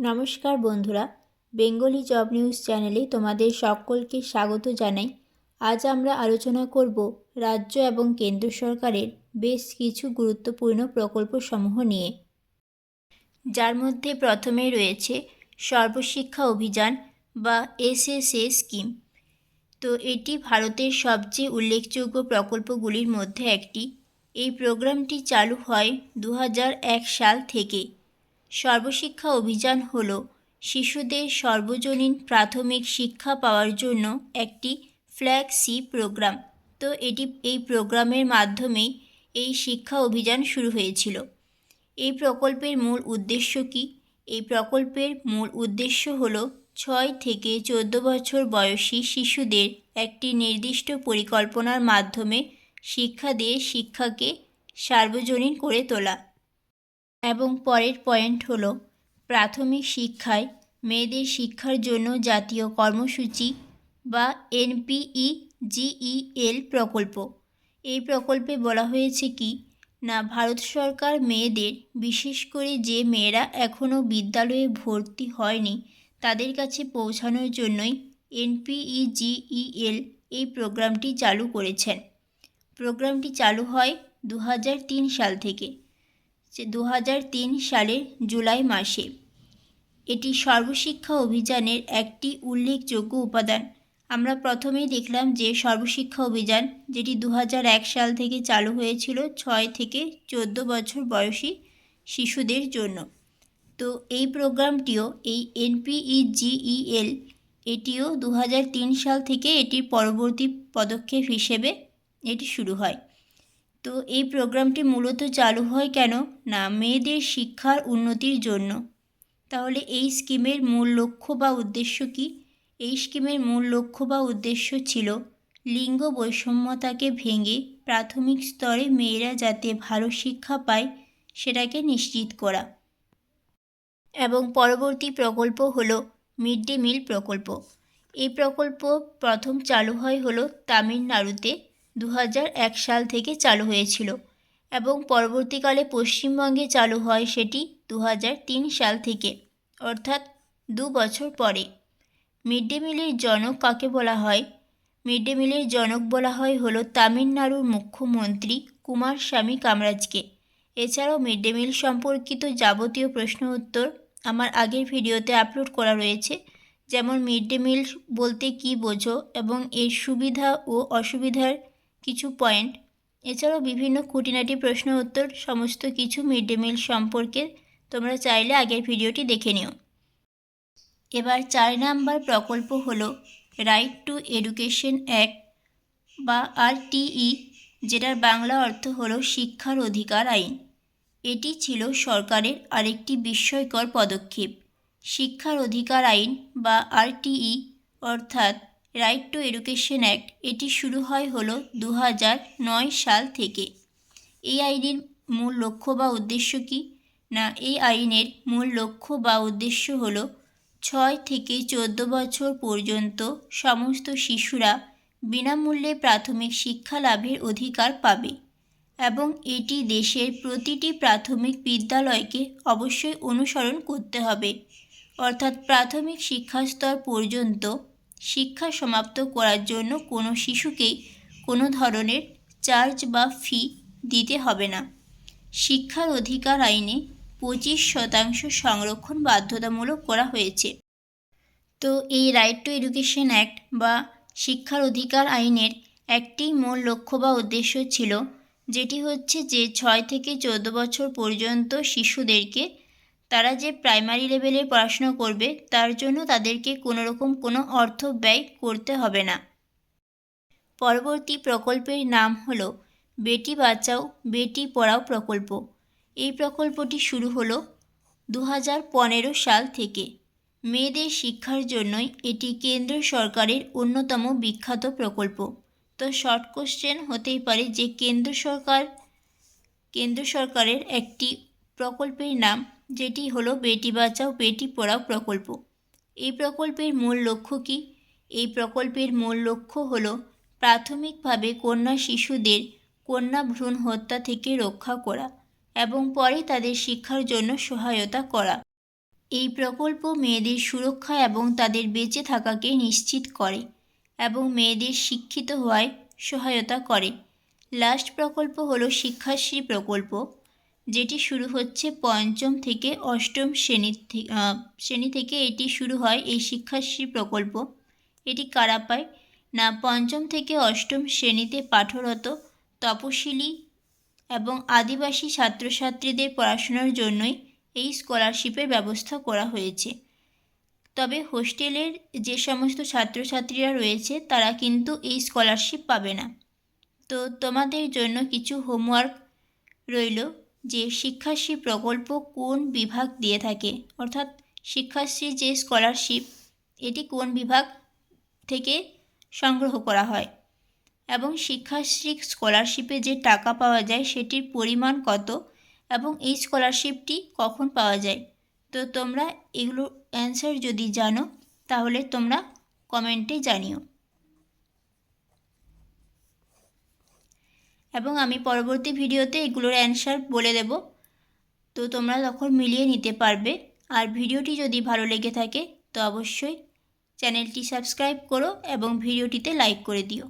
নমস্কার বন্ধুরা, Bengali job news চ্যানেলে তোমাদের সকলকে স্বাগত জানাই। আজ আমরা আলোচনা করব রাজ্য এবং কেন্দ্র সরকারের বেশ কিছু গুরুত্বপূর্ণ প্রকল্পসমূহ নিয়ে। যার মধ্যে প্রথমে রয়েছে সর্বশিক্ষা অভিযান বা এসএসএ স্কিম। তো এটি ভারতের সবচেয়ে উল্লেখযোগ্য প্রকল্পগুলির মধ্যে একটি। এই প্রোগ্রামটি চালু হয় দু হাজার এক সাল থেকে। সর্বশিক্ষা অভিযান হল শিশুদের সর্বজনীন প্রাথমিক শিক্ষা পাওয়ার জন্য একটি ফ্ল্যাগশিপ প্রোগ্রাম। তো এটি, এই প্রোগ্রামের মাধ্যমেই এই শিক্ষা অভিযান শুরু হয়েছিল। এই প্রকল্পের মূল উদ্দেশ্য কী? এই প্রকল্পের মূল উদ্দেশ্য হল ছয় থেকে চোদ্দ বছর বয়সী শিশুদের একটি নির্দিষ্ট পরিকল্পনার মাধ্যমে শিক্ষা দিয়ে শিক্ষাকে সার্বজনীন করে তোলা। এবং পরের পয়েন্ট হলো প্রাথমিক শিক্ষায় মেয়েদের শিক্ষার জন্য জাতীয় কর্মসূচি বা এনপিই জিইএল প্রকল্প। এই প্রকল্পে বলা হয়েছে কি, না, ভারত সরকার মেয়েদের, বিশেষ করে যে মেয়েরা এখনও বিদ্যালয়ে ভর্তি হয়নি, তাদের কাছে পৌঁছানোর জন্যই এনপিই জিইএল এই প্রোগ্রামটি চালু করেছেন। প্রোগ্রামটি চালু হয় দু হাজার তিন সাল থেকে। দু হাজার তিন সালের জুলাই মাসে। এটি সর্বশিক্ষা অভিযানের একটি উল্লেখযোগ্য উপাদান। আমরা প্রথমেই দেখলাম যে সর্বশিক্ষা অভিযান, যেটি দু হাজার এক সাল থেকে চালু হয়েছিল, ছয় থেকে চোদ্দ বছর বয়সী শিশুদের জন্য। তো এই প্রোগ্রামটিও, এই এনপিইজিইএল এটিও দু হাজার তিন সাল থেকে এটির পরবর্তী পদক্ষেপ হিসেবে এটি শুরু হয়। তো এই প্রোগ্রামটি মূলত চালু হয় কেন? না, মেয়েদের শিক্ষার উন্নতির জন্য। তাহলে এই স্কিমের মূল লক্ষ্য বা উদ্দেশ্য কী? এই স্কিমের মূল লক্ষ্য বা উদ্দেশ্য ছিল লিঙ্গ বৈষম্যতাকে ভেঙে প্রাথমিক স্তরে মেয়েরা যাতে ভালো শিক্ষা পায় সেটাকে নিশ্চিত করা। এবং পরবর্তী প্রকল্প হলো মিড ডে মিল প্রকল্প। এই প্রকল্প প্রথম চালু হয় হলো তামিলনাড়ুতে। দু হাজার এক সাল থেকে চালু হয়েছিল এবং পরবর্তীকালে পশ্চিমবঙ্গে চালু হয় সেটি দু হাজার তিন সাল থেকে, অর্থাৎ দু বছর পরে। মিড ডে মিলের জনক কাকে বলা হয়? মিড ডে মিলের জনক বলা হয় হলো তামিলনাড়ুর মুখ্যমন্ত্রী কুমার স্বামী কামরাজকে। এছাড়াও মিড ডে মিল সম্পর্কিত যাবতীয় প্রশ্ন উত্তর আমার আগের ভিডিওতে আপলোড করা রয়েছে, যেমন মিড ডে মিল বলতে কী বোঝো এবং এর সুবিধা ও অসুবিধার কিছু পয়েন্ট। এছাড়াও বিভিন্ন খুঁটিনাটি প্রশ্ন উত্তর, সমস্ত কিছু মিড ডে মিল সম্পর্কে তোমরা চাইলে আগের ভিডিওটি দেখে নিও। এবার চার নাম্বার প্রকল্প হলো রাইট টু এডুকেশন অ্যাক্ট বা আরটিই যেটার বাংলা অর্থ হলো শিক্ষার অধিকার আইন। এটি ছিল সরকারের আরেকটি বিস্ময়কর পদক্ষেপ। শিক্ষার অধিকার আইন বা আরটিই অর্থাৎ রাইট টু এডুকেশন অ্যাক্ট এটি শুরু হয় হলো দু নয় সাল থেকে। এই আইনের মূল লক্ষ্য বা উদ্দেশ্য কী? না, এই আইনের মূল লক্ষ্য বা উদ্দেশ্য হল ছয় থেকে চোদ্দ বছর পর্যন্ত সমস্ত শিশুরা বিনামূল্যে প্রাথমিক শিক্ষা লাভের অধিকার পাবে এবং এটি দেশের প্রতিটি প্রাথমিক বিদ্যালয়কে অবশ্যই অনুসরণ করতে হবে। অর্থাৎ প্রাথমিক শিক্ষাস্তর পর্যন্ত শিক্ষা সমাপ্ত করার জন্য কোনো শিশুকেই কোনো ধরনের চার্জ বা ফি দিতে হবে না। শিক্ষার অধিকার আইনে পঁচিশ শতাংশ সংরক্ষণ বাধ্যতামূলক করা হয়েছে। তো এই রাইট টু এডুকেশন অ্যাক্ট বা শিক্ষার অধিকার আইনের একটি মূল লক্ষ্য বা উদ্দেশ্য ছিল, যেটি হচ্ছে যে ছয় থেকে চোদ্দ বছর পর্যন্ত শিশুদেরকে তারা যে প্রাইমারি লেভেলে পড়াশোনা করবে, তার জন্য তাদেরকে কোনো রকম কোনো অর্থ ব্যয় করতে হবে না। পরবর্তী প্রকল্পের নাম হলো বেটি বাঁচাও, বেটি পড়াও প্রকল্প। এই প্রকল্পটি শুরু হলো দু হাজার পনেরো সাল থেকে। মেয়েদের শিক্ষার জন্যই এটি কেন্দ্র সরকারের অন্যতম বিখ্যাত প্রকল্প। তো শর্ট কোশ্চেন হতেই পারে যে কেন্দ্র সরকার, কেন্দ্র সরকারের একটি প্রকল্পের নাম যেটি হলো বেটি বাঁচাও, বেটি পড়াও প্রকল্প। এই প্রকল্পের মূল লক্ষ্য কী? এই প্রকল্পের মূল লক্ষ্য হল প্রাথমিকভাবে কন্যা শিশুদের কন্যা ভ্রূণ হত্যা থেকে রক্ষা করা এবং পরে তাদের শিক্ষার জন্য সহায়তা করা। এই প্রকল্প মেয়েদের সুরক্ষা এবং তাদের বেঁচে থাকাকে নিশ্চিত করে এবং মেয়েদের শিক্ষিত হওয়ায় সহায়তা করে। লাস্ট প্রকল্প হলো শিক্ষাশ্রী প্রকল্প। যেটি শুরু হচ্ছে পঞ্চম থেকে অষ্টম শ্রেণি থেকে শ্রেণি থেকে এটি শুরু হয় এই শিক্ষাশ্রী প্রকল্প। এটি কারা পায়? না, পঞ্চম থেকে অষ্টম শ্রেণীতে পাঠরত, তপশিলি এবং আদিবাসী ছাত্রছাত্রীদের পড়াশোনার জন্যই এই স্কলারশিপের ব্যবস্থা করা হয়েছে। তবে হোস্টেলের যে সমস্ত ছাত্রছাত্রীরা রয়েছে, তারা কিন্তু এই স্কলারশিপ পাবে না। তো তোমাদের জন্য কিছু হোমওয়ার্ক রইল। যে শিক্ষাশ্রী প্রকল্প কোন বিভাগ দিয়ে থাকে? অর্থাৎ শিক্ষাশ্রী যে স্কলারশিপ এটি কোন বিভাগ থেকে সংগ্রহ করা হয়? এবং শিক্ষাশ্রী স্কলারশিপে যে টাকা পাওয়া যায়, সেটির পরিমাণ কত? এবং এই স্কলারশিপটি কখন পাওয়া যায়? তো তোমরা এগুলো অ্যান্সার যদি জানো, তাহলে তোমরা কমেন্টে জানিও। এবং আমি পরবর্তী ভিডিওতে এগুলোর অ্যান্সার বলে দেব। তো তোমরা তখন মিলিয়ে নিতে পারবে। আর ভিডিওটি যদি ভালো লেগে থাকে, তো অবশ্যই চ্যানেলটি সাবস্ক্রাইব করো এবং ভিডিওটিতে লাইক করে দিও।